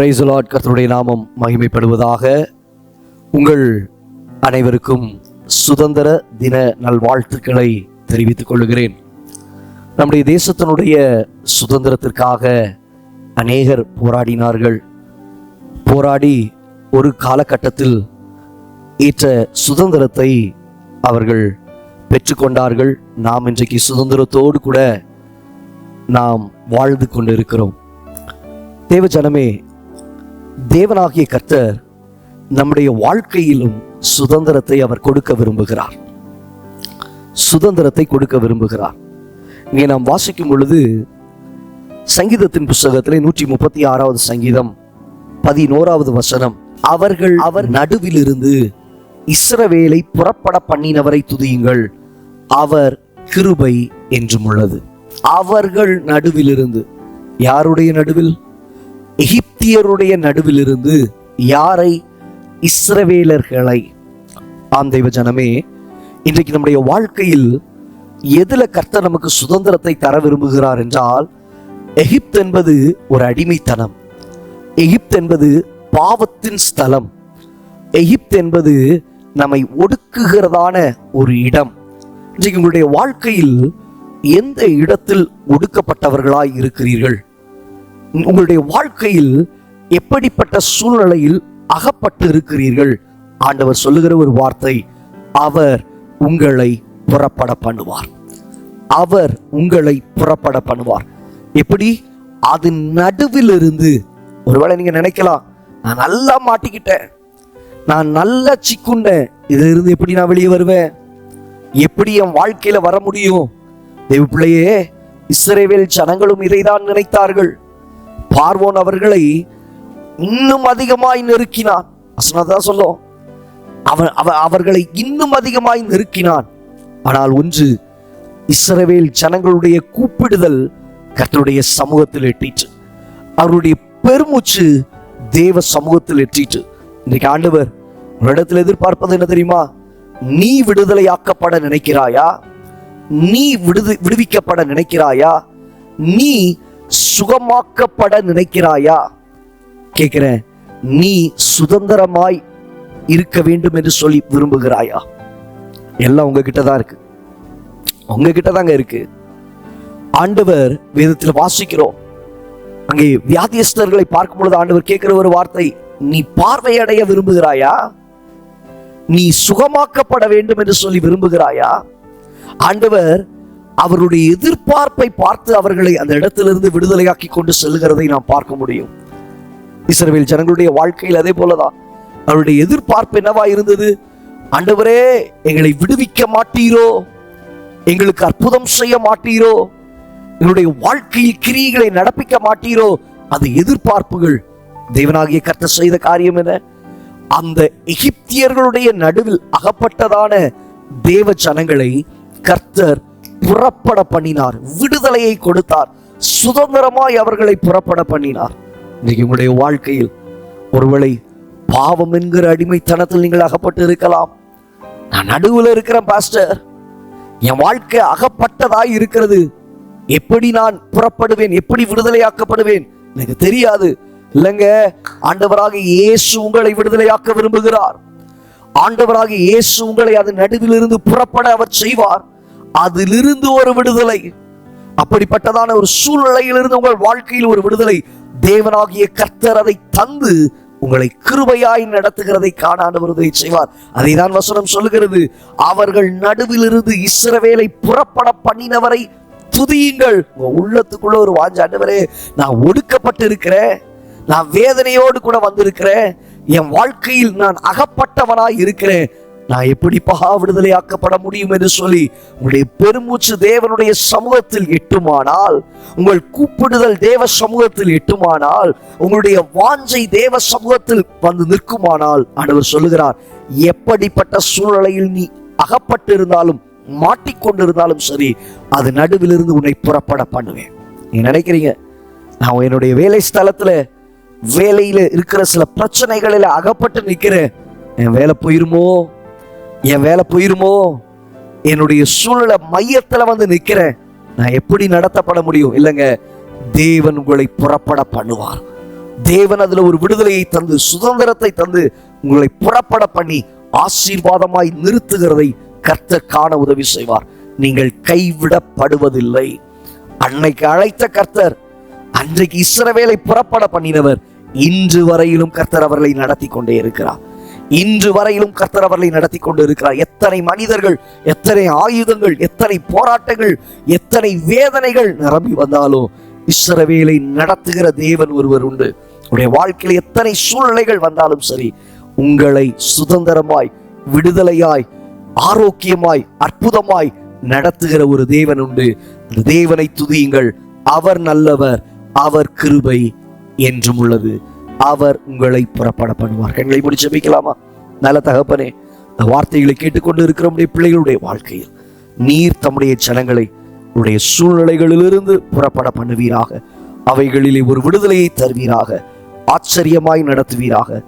Price Lord கர்த்தருடைய நாமம் மகிமைப்படுவதாக. உங்கள் அனைவருக்கும் சுதந்திர தின நல்வாழ்த்துக்களை தெரிவித்துக் கொள்கிறேன். நம்முடைய தேசத்தினுடைய சுதந்திரத்திற்காக அநேகர் போராடினார்கள். போராடி ஒரு காலகட்டத்தில் ஏற்ற சுதந்திரத்தை அவர்கள் பெற்றுக்கொண்டார்கள் நாம் இன்றைக்கு சுதந்திரத்தோடு கூட நாம் வாழ்ந்து கொண்டிருக்கிறோம். தேவ ஜனமே தேவனாகிய கர்த்தர் நம்முடைய வாழ்க்கையிலும் சுதந்திரத்தை அவர் கொடுக்க விரும்புகிறார். சுதந்திரத்தை கொடுக்க விரும்புகிறார். இங்கே நாம் வாசிக்கும் பொழுது சங்கீதத்தின் புஸ்தகத்திலே நூற்றி முப்பத்தி ஆறாவது சங்கீதம் பதினோராவது வசனம் அவர்கள் அவர் நடுவிலிருந்து இஸ்ரவேலை புறப்பட பண்ணினவரை துதியுங்கள். அவர் கிருபை என்றும் உள்ளது அவர்கள் நடுவிலிருந்து. யாருடைய நடுவில்? எகிப்தியருடைய நடுவிலிருந்து யாரை? இஸ்ரவேலர்களை. ஆம் தெய்வ ஜனமே இன்றைக்கு நம்முடைய வாழ்க்கையில் எதுல கர்த்தர் நமக்கு சுதந்திரத்தை தர விரும்புகிறார் என்றால் எகிப்து என்பது ஒரு அடிமைத்தனம். எகிப்து என்பது பாவத்தின் ஸ்தலம். எகிப்து என்பது நம்மை ஒடுக்குகிறதான ஒரு இடம். இன்றைக்கு உங்களுடைய வாழ்க்கையில் எந்த இடத்தில் ஒடுக்கப்பட்டவர்களாய் இருக்கிறீர்கள்? உங்களுடைய வாழ்க்கையில் எப்படிப்பட்ட சூழ்நிலையில் அகப்பட்டு இருக்கிறீர்கள்? ஆண்டவர் சொல்லுகிற ஒரு வார்த்தை அவர் உங்களை புறப்பட பண்ணுவார். அவர் உங்களை புறப்பட பண்ணுவார். எப்படி? அது நடுவில் இருந்து ஒருவேளை நீங்க நினைக்கலாம் நான் நல்லா மாட்டிக்கிட்டேன். நான் நல்லா சிக்குண்டேன். இதுல இருந்து எப்படி நான் வெளியே வருவேன்? எப்படி என் வாழ்க்கையில வர முடியும்? தேவ பிள்ளையே இஸ்ரேவேல் ஜனங்களும் இதைதான் நினைத்தார்கள். பார்வோன் அவர்களை இன்னும் அதிகமாய் நெருக்கினான். வசனதான் சொல்லும் அவன் அவ அவர்களை இன்னும் அதிகமாய் நெருக்கினான். ஆனால் ஒன்று இஸ்ரவேல் ஜனங்களுடைய கூப்பிடுதல் கர்த்தருடைய சமூகத்தில் எட்டிற்று. அவருடைய பெருமூச்சு தேவ சமூகத்தில் எட்டிட்டு இன்றைக்கு ஆண்டவர் ஒரு இடத்துல எதிர்பார்ப்பது என்ன தெரியுமா? நீ விடுதலையாக்கப்பட நினைக்கிறாயா? நீ விடுது விடுவிக்கப்பட நினைக்கிறாயா? நீ சுகமாக்கப்பட நினைக்கிறாயா? கேட்கிறேன் நீ சுதந்திரமாய் இருக்க வேண்டும் என்று சொல்லி விரும்புகிறாயா? எல்லாம் உங்ககிட்ட தான் இருக்கு. உங்ககிட்ட தாங்க இருக்கு. ஆண்டவர் வேதத்தில் வாசிக்கிறோம். அங்கே வியாதியஸ்தர்களை பார்க்கும் பொழுது ஆண்டவர் கேட்கிற ஒரு வார்த்தை நீ பார்வையடைய விரும்புகிறாயா? நீ சுகமாக்கப்பட வேண்டும் என்று சொல்லி விரும்புகிறாயா? ஆண்டவர் அவருடைய எதிர்பார்ப்பை பார்த்து அவர்களை அந்த இடத்திலிருந்து விடுதலையாக்கி கொண்டு செல்கிறதை நாம் பார்க்க முடியும். இஸ்ரவேல் ஜனங்களுடைய வாழ்க்கையில் அதே போலதான். அவருடைய எதிர்பார்ப்பு என்னவா இருந்தது? ஆண்டவரே எங்களை விடுவிக்க மாட்டீரோ? எங்களுக்கு அற்புதம் செய்ய மாட்டீரோ? எங்களுடைய வாழ்க்கையில் கிரியைகளை நடப்பிக்க மாட்டீரோ? அது எதிர்பார்ப்புகள் தேவனாகிய கர்த்த செய்த காரியம் என்ன? அந்த எகிப்தியர்களுடைய நடுவில் அகப்பட்டதான தேவ ஜனங்களை கர்த்தர் புறப்பட பண்ணினார். விடுதலையை கொடுத்தார். சுதந்திரமாய் அவர்களை புறப்பட பண்ணினார். இன்னைக்கு உங்களுடைய வாழ்க்கையில் ஒருவேளை பாவம் என்கிற அடிமைத்தனத்தில் நீங்கள் அகப்பட்டு இருக்கலாம். நான் நடுவில் இருக்கிறேன் பாஸ்டர் என் வாழ்க்கை அகப்பட்டதாய் இருக்கிறது. எப்படி நான் புறப்படுவேன்? எப்படி விடுதலையாக்கப்படுவேன்? எனக்கு தெரியாது. இல்லைங்க ஆண்டவராக இயேசு உங்களை விடுதலையாக்க விரும்புகிறார். ஆண்டவராக இயேசு உங்களை அது நடுவிலிருந்து புறப்பட அவர் செய்வார். அதிலிருந்து ஒரு விடுதலை. அப்படிப்பட்டதான ஒரு சூழ்நிலையிலிருந்து உங்கள் வாழ்க்கையில் ஒரு விடுதலை. தேவனாகிய கர்த்தர் அதை தந்து உங்களை கிருபையாய் நடத்துகிறதை காண செய்வார். அதை தான் வசனம் சொல்லுகிறது. அவர்கள் நடுவிலிருந்து இஸ்ரவேலை புறப்பட பண்ணினவரை துதியுங்கள். உங்க உள்ளத்துக்குள்ள ஒரு வாஞ்சாண்டவரே நான் ஒடுக்கப்பட்டு இருக்கிறேன் நான் வேதனையோடு கூட வந்திருக்கிறேன். என் வாழ்க்கையில் நான் அகப்பட்டவனாய் இருக்கிறேன். நான் எப்படிப்பா விடுதலையாக்கப்பட முடியும் என்று சொல்லி உங்களுடைய பெருமூச்சு தேவனுடைய சமூகத்தில் எட்டுமானால் உங்கள் கூப்பிடுதல் தேவ சமூகத்தில் எட்டுமானால் உங்களுடைய வாஞ்சை தேவ சமூகத்தில் வந்து நிற்குமானால் ஆண்டவர் சொல்லுகிறார் எப்படிப்பட்ட சூழ்நிலையில் நீ அகப்பட்டு இருந்தாலும் மாட்டிக்கொண்டிருந்தாலும் சரி அது நடுவிலிருந்து உன்னை புறப்பட பண்ணுவேன். நீங்க நினைக்கிறீங்க நான் என்னுடைய வேலை ஸ்தலத்துல வேலையில இருக்கிற சில பிரச்சனைகளில் அகப்பட்டு நிற்கிறேன் என் வேலை போயிருமோ? என் வேலை போயிருமோ? என்னுடைய சூழ்நிலை மையத்துல வந்து நிக்கிறேன். நான் எப்படி நடத்தப்பட முடியும்? இல்லைங்க தேவன் உங்களை புறப்பட பண்ணுவார். தேவன் அதுல ஒரு விடுதலையை தந்து சுதந்திரத்தை தந்து உங்களை புறப்பட பண்ணி ஆசீர்வாதமாய் நிறுத்துகிறதை கர்த்தர் காண உதவி செய்வார். நீங்கள் கைவிடப்படுவதில்லை. அன்னைக்கு அழைத்த கர்த்தர் அன்றைக்கு இஸ்ரவேலை புறப்பட பண்ணினவர் இன்று வரையிலும் கர்த்தர் அவர்களை நடத்தி கொண்டே இருக்கிறார். இன்று வரையிலும் கர்த்தர் அவர்களை நடத்தி கொண்டு இருக்கிறார் எத்தனை மனிதர்கள் எத்தனை ஆயுதங்கள் எத்தனை போராட்டங்கள் எத்தனை வேதனைகள் நிரம்பி வந்தாலும் இஸ்ரவேலை நடத்துகிற தேவன் ஒருவர் உண்டு. உடைய வாழ்க்கையில் எத்தனை சூழ்நிலைகள் வந்தாலும் சரி உங்களை சுதந்திரமாய் விடுதலையாய் ஆரோக்கியமாய் அற்புதமாய் நடத்துகிற ஒரு தேவன் உண்டு. அந்த தேவனை துதியுங்கள். அவர் நல்லவர் அவர் கிருபை என்றும் உள்ளது. அவர் உங்களை புறப்பட பண்ணுவார். கண்களை முடிச்சு ஜெபிக்கலாமா? நல்ல தகப்பனே இந்த வார்த்தைகளை கேட்டுக்கொண்டு இருக்கிற பிள்ளைகளுடைய வாழ்க்கையில் நீர் தம்முடைய ஜனங்களை உடைய சூழ்நிலைகளிலிருந்து புறப்பட பண்ணுவீராக. அவைகளிலே ஒரு விடுதலையை தருவீராக. ஆச்சரியமாய் நடத்துவீராக.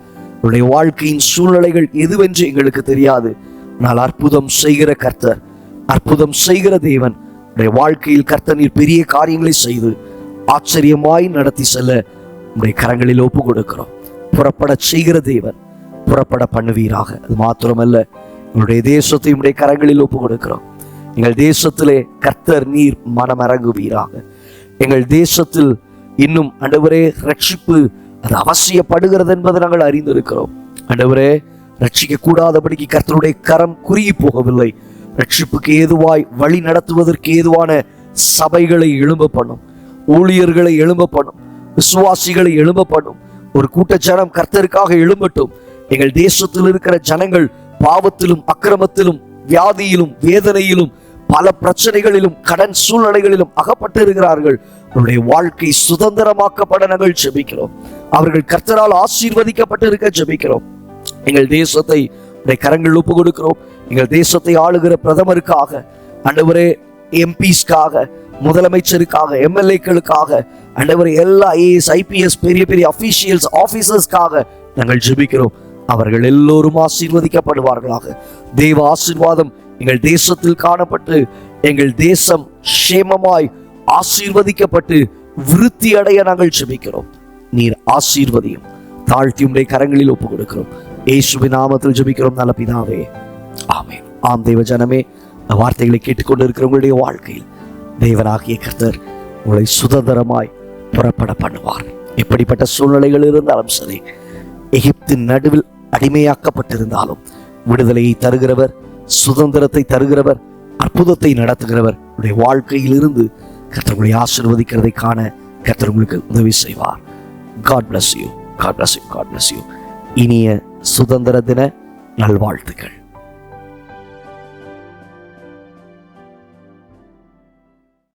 உடைய வாழ்க்கையின் சூழ்நிலைகள் எதுவென்று எங்களுக்கு தெரியாது. ஆனால் அற்புதம் செய்கிற கர்த்தர் அற்புதம் செய்கிற தேவன் உடைய வாழ்க்கையில் கர்த்தர் நீர் பெரிய காரியங்களை செய்து ஆச்சரியமாய் நடத்தி செல்ல உடைய கரங்களில் ஒப்பு கொடுக்கிறோம் புறப்பட செய்கிற தேவன் புறப்பட பண்ணுவீராக. அது மாத்திரமல்ல உங்களுடைய தேசத்தை உடைய கரங்களில் ஒப்பு கொடுக்கிறோம் எங்கள் தேசத்திலே கர்த்தர் நீர் மனமிறங்குவீராக எங்கள் தேசத்தில் இன்னும் அண்டவரே ரட்சிப்பு அது அவசியப்படுகிறது என்பதை நாங்கள் அறிந்திருக்கிறோம். அண்டவரே ரட்சிக்க கூடாதபடிக்கு கர்த்தருடைய கரம் குறுகி போகவில்லை. ரட்சிப்புக்கு ஏதுவாய் வழி நடத்துவதற்கு ஏதுவான சபைகளை எழும்ப பண்ணும் ஊழியர்களை எழும்ப பண்ணும் விசுவாசிகளை எழும்ப ஒரு கூட்ட ஜனம் கர்த்தருக்காக எழும்பட்டும். எங்கள் தேசத்தில் இருக்கிற ஜனங்கள் பாவத்திலும் அக்கிரமத்திலும் வியாதியிலும் வேதனையிலும் பல பிரச்சனைகளிலும் கடன் சூழ்நிலைகளிலும் அகப்பட்டு இருக்கிறார்கள் அவருடைய வாழ்க்கை சுதந்திரமாக்கப்பட நாங்கள் ஜெபிக்கிறோம். அவர்கள் கர்த்தரால் ஆசீர்வதிக்கப்பட்டு இருக்க ஜெபிக்கிறோம். எங்கள் தேசத்தை உடைய கரங்கள் ஒப்பு கொடுக்கிறோம் எங்கள் தேசத்தை ஆளுகிற பிரதமருக்காக ஆண்டவரே எம்பிஸ்க்காக முதலமைச்சருக்காக எம்எல்ஏக்களுக்காக அண்டவர் எல்லா ஐஏஎஸ் ஐபிஎஸ் பெரிய பெரிய அபிஷியல்ஸ் ஆபீசர்ஸ்க்காக நாங்கள் ஜெபிக்கிறோம். அவர்கள் எல்லோரும் ஆசீர்வதிக்கப்படுவார்களாக. தெய்வ ஆசீர்வாதம் எங்கள் தேசத்தில் காணப்பட்டு எங்கள் தேசம் சேமமாய் ஆசீர்வதிக்கப்பட்டு விருத்தி அடைய நாங்கள் ஜெபிக்கிறோம். நீர் ஆசீர்வதியும் தாழ்த்தி உடைய கரங்களில் ஒப்புக் கொடுக்கிறோம் இயேசுவின் நாமத்தில் ஜெபிக்கிறோம் நல்ல பிதாவே. ஆமே ஆம் தெய்வ ஜனமே வார்த்தைகளை கேட்டுக்கொண்டு இருக்கிறவங்களுடைய வாழ்க்கையில் தேவனாகிய கர்த்தர் உங்களை சுதந்திரமாய் புறப்பட பண்ணுவார். எப்படிப்பட்ட சூழ்நிலைகள் இருந்தாலும் சரி எகிப்தின் நடுவில் அடிமையாக்கப்பட்டிருந்தாலும் விடுதலையை தருகிறவர் சுதந்திரத்தை தருகிறவர் அற்புதத்தை நடத்துகிறவர் உடைய வாழ்க்கையிலிருந்து கர்த்தர் உங்களை ஆசீர்வதிக்கிறதை காண கர்த்தர் உங்களுக்கு உதவி செய்வார். God bless you God bless you God bless you இனிய சுதந்திர தின நல்வாழ்த்துக்கள்.